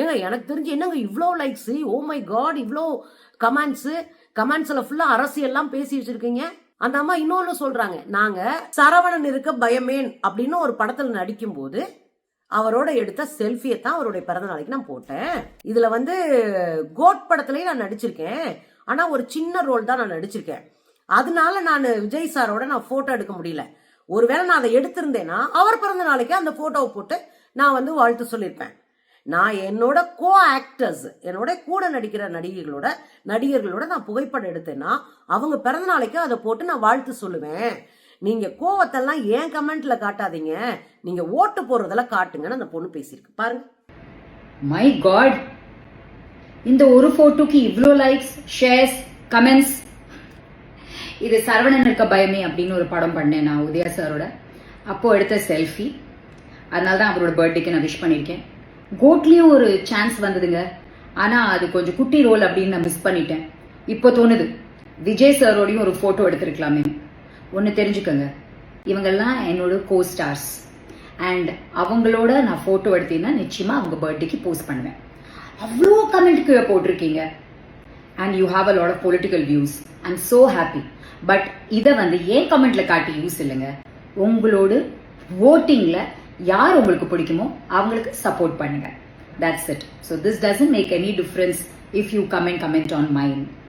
ஏங்க எனக்கு தெரிஞ்சு என்னங்க இவ்வளோ likes oh oh my god இவ்வளோ கமெண்ட்ஸு கமெண்ட்ஸில் ஃபுல்லாக அரசியெல்லாம் பேசி வச்சிருக்கீங்க. அந்த அம்மா இன்னொன்று சொல்கிறாங்க நாங்கள் சரவணன் இருக்க பயமேன் அப்படின்னு ஒரு படத்தில் நடிக்கும்போது அவரோட எடுத்த செல்ஃபியை தான் அவருடைய பிறந்த நாளைக்கு நான் போட்டேன். இதில் வந்து கோட் படத்துலேயே நான் நடிச்சிருக்கேன். ஆனால் ஒரு சின்ன ரோல் தான் நான் நடிச்சிருக்கேன். அதனால நான் விஜய் சாரோட நான் ஃபோட்டோ எடுக்க முடியல. ஒருவேளை நான் அதை எடுத்திருந்தேன்னா அவர் பிறந்த நாளைக்கு அந்த ஃபோட்டோவை போட்டு நான் வந்து வாழ்த்து சொல்லியிருப்பேன். நான் என்னோட கோ ஆக்டர்ஸ் என்னோட கூட நடிக்கிற நடிகைகளோட நடிகர்களோட நான் புகைப்படம் எடுத்தேன்னா அவங்க பிறந்த நாளைக்கு அதை போட்டு நான் வாழ்த்து சொல்லுவேன். நீங்க கோவத்தெல்லாம் ஏன் கமெண்ட்ல காட்டாதீங்க. நீங்க ஓட்டு போடுறதெல்லாம் காட்டுங்கன்னு அந்த பொண்ணு பேசியிருக்கு. பாருங்க. மை காட் இந்த ஒரு போட்டோக்கு இவ்வளோ லைக்ஸ் ஷேர்ஸ் கமெண்ட்ஸ் இது சரவணன் இருக்க பயமே அப்படின்னு ஒரு படம் பண்ணேன் நான் உதயா சாரோட. அப்போ எடுத்த செல்ஃபி அதனால தான் அவரோட பர்த்டேக்கு நான் விஷ் பண்ணியிருக்கேன். கோட்லேயும் ஒரு சான்ஸ் வந்ததுங்க. ஆனால் அது கொஞ்சம் குட்டி ரோல் அப்படின்னு நான் மிஸ் பண்ணிட்டேன். இப்போ தோணுது. விஜய் சாரோடையும் ஒரு ஃபோட்டோ எடுத்திருக்கலாமே. ஒன்று தெரிஞ்சுக்கோங்க. இவங்கெல்லாம் என்னோட கோ ஸ்டார்ஸ் அண்ட் அவங்களோட நான் ஃபோட்டோ எடுத்தீங்கன்னா நிச்சயமாக அவங்க பர்த்டேக்கு போஸ்ட் பண்ணுவேன். அவ்வளோ கமெண்ட் கீழே போட்டிருக்கீங்க. And you have a lot of political views I'm so happy but இதை வந்து ஏன் கமெண்ட்ல காட்டி யூஸ் இல்லைங்க? உங்களோட ஓட்டிங்கில் யார் உங்களுக்கு பிடிக்குமோ அவங்களுக்கு சப்போர்ட் பண்ணுங்க. That's it so this doesn't make any difference if you comment comment on mind